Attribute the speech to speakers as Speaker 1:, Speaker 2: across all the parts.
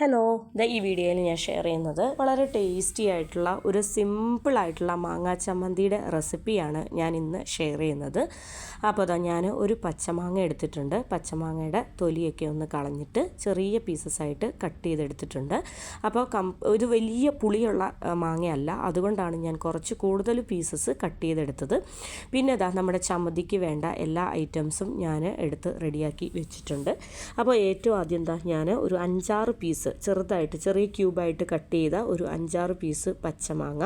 Speaker 1: Hello. The ഈ വീഡിയോയിൽ ഞാൻ ഷെയർ ചെയ്യുന്നത് വളരെ ടേസ്റ്റി ആയിട്ടുള്ള ഒരു സിമ്പിൾ ആയിട്ടുള്ള മാങ്ങാ ചമ്മന്തിയുടെ റെസിപ്പിയാണ് ഞാൻ ഇന്ന് ഷെയർ ചെയ്യുന്നത്. അപ്പോൾ അതാ ഞാൻ ഒരു പച്ചമാങ്ങ എടുത്തിട്ടുണ്ട്. പച്ചമാങ്ങയുടെ തൊലിയൊക്കെ ഒന്ന് കളഞ്ഞിട്ട് ചെറിയ പീസസ് ആയിട്ട് കട്ട് ചെയ്തെടുത്തിട്ടുണ്ട്. അപ്പോൾ കം ഒരു വലിയ പുളിയുള്ള മാങ്ങയല്ല. അതുകൊണ്ടാണ് ഞാൻ കുറച്ച് കൂടുതൽ പീസസ് കട്ട് ചെയ്തെടുത്തത്. പിന്നെ അതാ നമ്മുടെ ചമ്മന്തിക്ക് വേണ്ട എല്ലാ ഐറ്റംസും ഞാൻ എടുത്ത് റെഡിയാക്കി വെച്ചിട്ടുണ്ട്. അപ്പോൾ ഏറ്റവും ആദ്യം എന്താ ഞാൻ ഒരു അഞ്ചാറ് പീസ് ചെറുതായിട്ട് ചെറിയ ക്യൂബായിട്ട് കട്ട് ചെയ്ത ഒരു അഞ്ചാറ് പീസ് പച്ചമാങ്ങ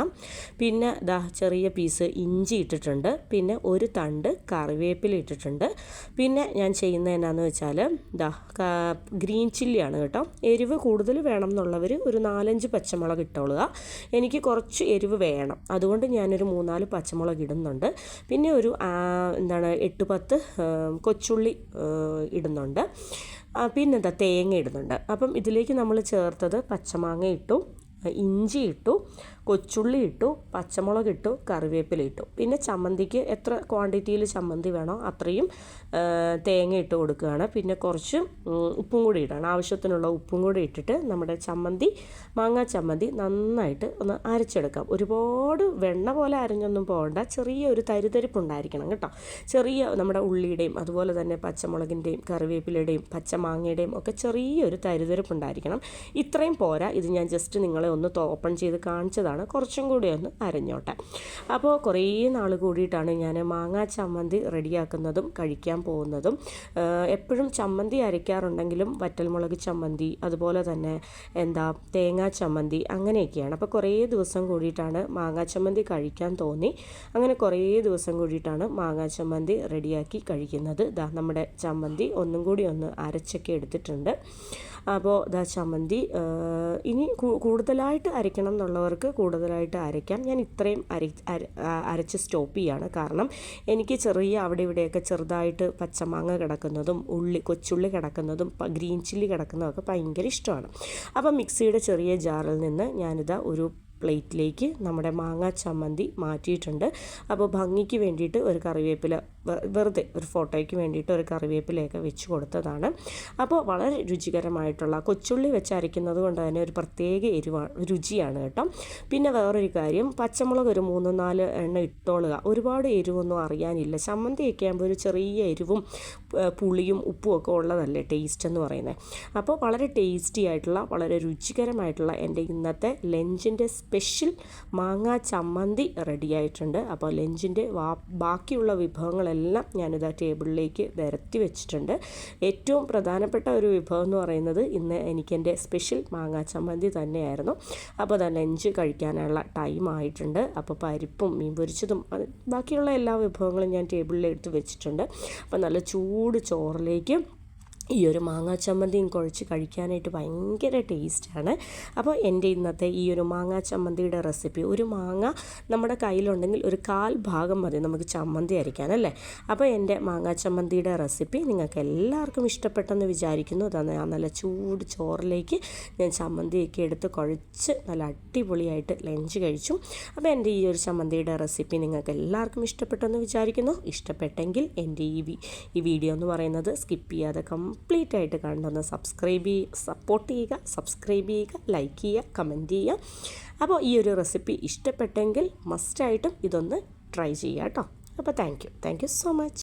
Speaker 1: പിന്നെ ദാ ചെറിയ പീസ് ഇഞ്ചി ഇട്ടിട്ടുണ്ട്. പിന്നെ ഒരു തണ്ട് കറിവേപ്പില ഇട്ടിട്ടുണ്ട്. പിന്നെ ഞാൻ ചെയ്യുന്നത് എന്നാന്ന് വെച്ചാൽ ദാ ഗ്രീൻ ചില്ലിയാണ് കേട്ടോ. എരിവ് കൂടുതൽ വേണം എന്നുള്ളവർ ഒരു നാലഞ്ച് പച്ചമുളക് ഇട്ടോളുക. എനിക്ക് കുറച്ച് എരിവ് വേണം. അതുകൊണ്ട് ഞാനൊരു മൂന്നാൽ പച്ചമുളക് ഇടുന്നുണ്ട്. പിന്നെ ഒരു എന്താണ് എട്ട് പത്ത് കൊച്ചുള്ളി ഇടുന്നുണ്ട്. പിന്നെ എന്താ തേങ്ങ ഇടുന്നുണ്ട്. അപ്പം ഇതിലേക്ക് നമ്മൾ ചേർത്തത് പച്ചമാങ്ങ ഇട്ടു. ഇഞ്ചി ഇട്ടു കൊച്ചുള്ളി ഇട്ടു പച്ചമുളക് ഇട്ടു കറിവേപ്പില ഇട്ടു. പിന്നെ ചമ്മന്തിക്ക് എത്ര ക്വാണ്ടിറ്റിയിൽ ചമ്മന്തി വേണോ അത്രയും തേങ്ങ ഇട്ട് കൊടുക്കുകയാണ്. പിന്നെ കുറച്ച് ഉപ്പും കൂടി ഇടണം. ആവശ്യത്തിനുള്ള ഉപ്പും കൂടി ഇട്ടിട്ട് നമ്മുടെ ചമ്മന്തി മാങ്ങാ ചമ്മന്തി നന്നായിട്ട് ഒന്ന് അരച്ചെടുക്കാം. ഒരുപാട് വെണ്ണ പോലെ അരഞ്ഞൊന്നും പോകണ്ട. ചെറിയ ഒരു തരിതരിപ്പ് ഉണ്ടായിരിക്കണം കേട്ടോ. ചെറിയ നമ്മുടെ ഉള്ളിയുടെയും അതുപോലെ തന്നെ പച്ചമുളകിന്റെയും കറിവേപ്പിലയുടെയും പച്ചമാങ്ങയുടെയും ഒക്കെ ചെറിയൊരു തരിതരിപ്പ് ഉണ്ടായിരിക്കണം. ഇത്രയും പോരാ. ഇത് ഞാൻ ജസ്റ്റ് നിങ്ങളെ ഒന്ന് ഓപ്പൺ ചെയ്ത് കാണിച്ചതാണ്. കുറച്ചും കൂടി ഒന്ന് അരഞ്ഞോട്ടെ. അപ്പോൾ കുറേ നാൾ കൂടിയിട്ടാണ് ഞാൻ മാങ്ങാ ചമ്മന്തി റെഡിയാക്കുന്നതും കഴിക്കാൻ പോകുന്നതും. എപ്പോഴും ചമ്മന്തി അരയ്ക്കാറുണ്ടെങ്കിലും വറ്റൽമുളക് ചമ്മന്തി അതുപോലെ തന്നെ എന്താ തേങ്ങാ ചമ്മന്തി അങ്ങനെയൊക്കെയാണ്. അപ്പോൾ കുറേ ദിവസം കൂടിയിട്ടാണ് മാങ്ങാ ചമ്മന്തി കഴിക്കാൻ തോന്നി. അങ്ങനെ കുറേ ദിവസം കൂടിയിട്ടാണ് മാങ്ങാ ചമ്മന്തി റെഡിയാക്കി കഴിക്കുന്നത്. ഇതാ നമ്മുടെ ചമ്മന്തി ഒന്നും കൂടി ഒന്ന് അരച്ചൊക്കെ എടുത്തിട്ടുണ്ട്. അപ്പോൾ ദാ ചമ്മന്തി. ഇനി കൂടുതലായിട്ട് അരയ്ക്കണം എന്നുള്ളവർക്ക് കൂടുതലായിട്ട് അരയ്ക്കാം. ഞാൻ ഇത്രയും അര അരച്ച് സ്റ്റോപ്പ് ചെയ്യാണ്. കാരണം എനിക്ക് ചെറിയ അവിടെ ഇവിടെയൊക്കെ ചെറുതായിട്ട് പച്ചമാങ്ങ കിടക്കുന്നതും ഉള്ളി കൊച്ചുള്ളി കിടക്കുന്നതും ഗ്രീൻ ചില്ലി കിടക്കുന്നതൊക്കെ ഭയങ്കര ഇഷ്ടമാണ്. അപ്പോൾ മിക്സിയുടെ ചെറിയ ജാറിൽ നിന്ന് ഞാനിതാ ഒരു പ്ലേറ്റിലേക്ക് നമ്മുടെ മാങ്ങ ചമ്മന്തി മാറ്റിയിട്ടുണ്ട്. അപ്പോൾ ഭംഗിക്ക് വേണ്ടിയിട്ട് ഒരു കറിവേപ്പില വെറുതെ ഒരു ഫോട്ടോയ്ക്ക് വേണ്ടിയിട്ട് ഒരു കറിവേപ്പിലയൊക്കെ വെച്ച് കൊടുത്തതാണ്. അപ്പോൾ വളരെ രുചികരമായിട്ടുള്ള കൊച്ചുള്ളി വെച്ച് അരയ്ക്കുന്നത് കൊണ്ട് തന്നെ ഒരു പ്രത്യേക എരിവാണ് രുചിയാണ് കേട്ടോ. പിന്നെ വേറൊരു കാര്യം പച്ചമുളക് ഒരു മൂന്ന് നാല് എണ്ണ ഇട്ടോളുക. ഒരുപാട് എരിവൊന്നും അറിയാനില്ല. ചമ്മന്തിയൊക്കെ ആകുമ്പോൾ ഒരു ചെറിയ എരിവും പുളിയും ഉപ്പും ഒക്കെ ഉള്ളതല്ലേ ടേസ്റ്റ് എന്ന് പറയുന്നത് അപ്പോൾ വളരെ ടേസ്റ്റി ആയിട്ടുള്ള വളരെ രുചികരമായിട്ടുള്ള എന്റെ ഇന്നത്തെ ലഞ്ചിന്റെ സ്പെഷ്യൽ മാങ്ങാ ചമ്മന്തി റെഡിയായിട്ടുണ്ട് അപ്പോൾ ലഞ്ചിന്റെ ബാക്കിയുള്ള വിഭവങ്ങളെല്ലാം ഞാനിതാ ടേബിളിലേക്ക് നിരത്തി വെച്ചിട്ടുണ്ട്. ഏറ്റവും പ്രധാനപ്പെട്ട ഒരു വിഭവം എന്ന് പറയുന്നത് ഇന്ന് എനിക്കെന്റെ സ്പെഷ്യൽ മാങ്ങാ ചമ്മന്തി തന്നെയായിരുന്നു. അപ്പോൾ തന്നെ ലഞ്ച് കഴിക്കാനുള്ള ടൈം ആയിട്ടുണ്ട്. അപ്പോൾ പരിപ്പും മീൻ പൊരിച്ചതും ബാക്കിയുള്ള എല്ലാ വിഭവങ്ങളും ഞാൻ ടേബിളിൽ എടുത്ത് വെച്ചിട്ടുണ്ട്. അപ്പോൾ നല്ല ചൂട് ചോറിലേക്ക് ഈ ഒരു മാങ്ങാ ചമ്മന്തിയും കുഴച്ച് കഴിക്കാനായിട്ട് ഭയങ്കര ടേസ്റ്റാണ്. അപ്പോൾ എന്റെ ഇന്നത്തെ ഈ ഒരു മാങ്ങാ ചമ്മന്തിയുടെ റെസിപ്പി ഒരു മാങ്ങ നമ്മുടെ കയ്യിലുണ്ടെങ്കിൽ ഒരു കാൽ ഭാഗം മതി നമുക്ക് ചമ്മന്തി അരയ്ക്കാൻ അല്ലേ? അപ്പോൾ എന്റെ മാങ്ങാ ചമ്മന്തിയുടെ റെസിപ്പി നിങ്ങൾക്ക് എല്ലാവർക്കും ഇഷ്ടപ്പെട്ടെന്ന് വിചാരിക്കുന്നു. അതാണ് ഞാൻ നല്ല ചൂട് ചോറിലേക്ക് ഞാൻ ചമ്മന്തിയൊക്കെ എടുത്ത് കുഴച്ച് നല്ല അടിപൊളിയായിട്ട് ലഞ്ച് കഴിച്ചു. അപ്പോൾ എന്റെ ഈ ഒരു ചമ്മന്തിയുടെ റെസിപ്പി നിങ്ങൾക്ക് എല്ലാവർക്കും ഇഷ്ടപ്പെട്ടെന്ന് വിചാരിക്കുന്നു. ഇഷ്ടപ്പെട്ടെങ്കിൽ എന്റെ ഈ ഈ വീഡിയോ എന്ന് പറയുന്നത് സ്കിപ്പ് ചെയ്യാതെ കം കംപ്ലീറ്റ് ആയിട്ട് കണ്ടൊന്ന് സബ്സ്ക്രൈബ് ചെയ്യുക സപ്പോർട്ട് ചെയ്യുക സബ്സ്ക്രൈബ് ചെയ്യുക ലൈക്ക് ചെയ്യുക കമന്റ് ചെയ്യുക. അപ്പോൾ ഈ ഒരു റെസിപ്പി ഇഷ്ടപ്പെട്ടെങ്കിൽ മസ്റ്റായിട്ടും ഇതൊന്ന് ട്രൈ ചെയ്യുക കേട്ടോ. അപ്പോൾ thank you thank you so much